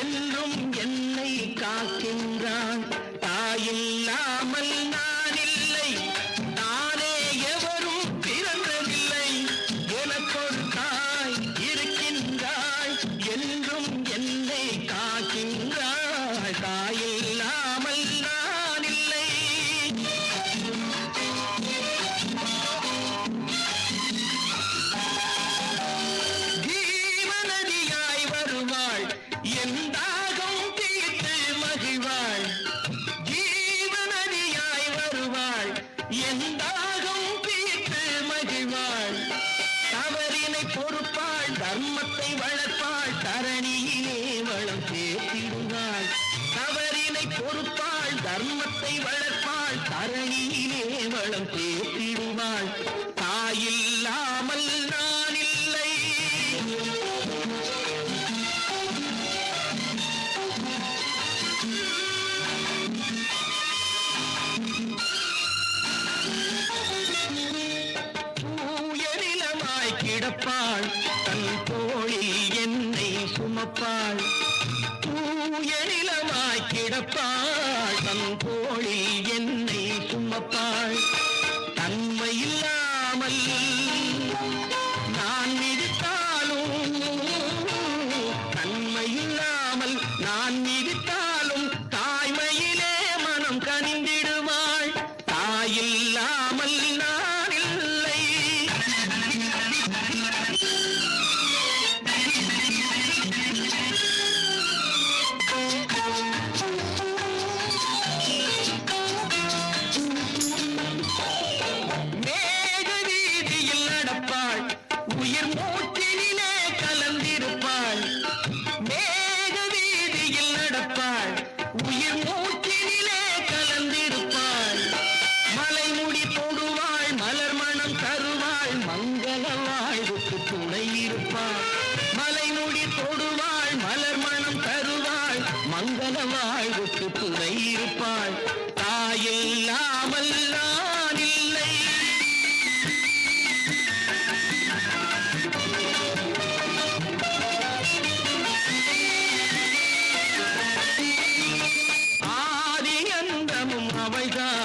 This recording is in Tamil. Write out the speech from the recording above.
என்றும் என்னை காக்கின்றான். தாயில்லாமல் நான் பொறுப்பாள் தர்மத்தை வளர்ப்பாள் தரணியிலே வளம் சேர்த்திடுவாள் தவறினை பொறுப்பாள் தர்மத்தை வளர்ப்பாள் தரணியிலே வளம் சேர்த்திடுவாள் தாயில்லாமல் நான் இல்லை. தூயநிலமாய் கிடப்பாள். கிடப்பாள் தன் போழி என்னை சுமப்பாள் கலந்திருப்பாள் உயிர் மூச்சினிலே கலந்திருப்பாள். மலைமுடி போடுவாள் மலர் மனம் தருவாள் மங்கள வாழ்வுக்கு துணை இருப்பாள். மலைமுடி போடுவாள் மலர் மனம் தருவாள் மங்கள வாழ்வுக்கு துணை இருப்பாள். தாயில்லாமல் அந்தமும்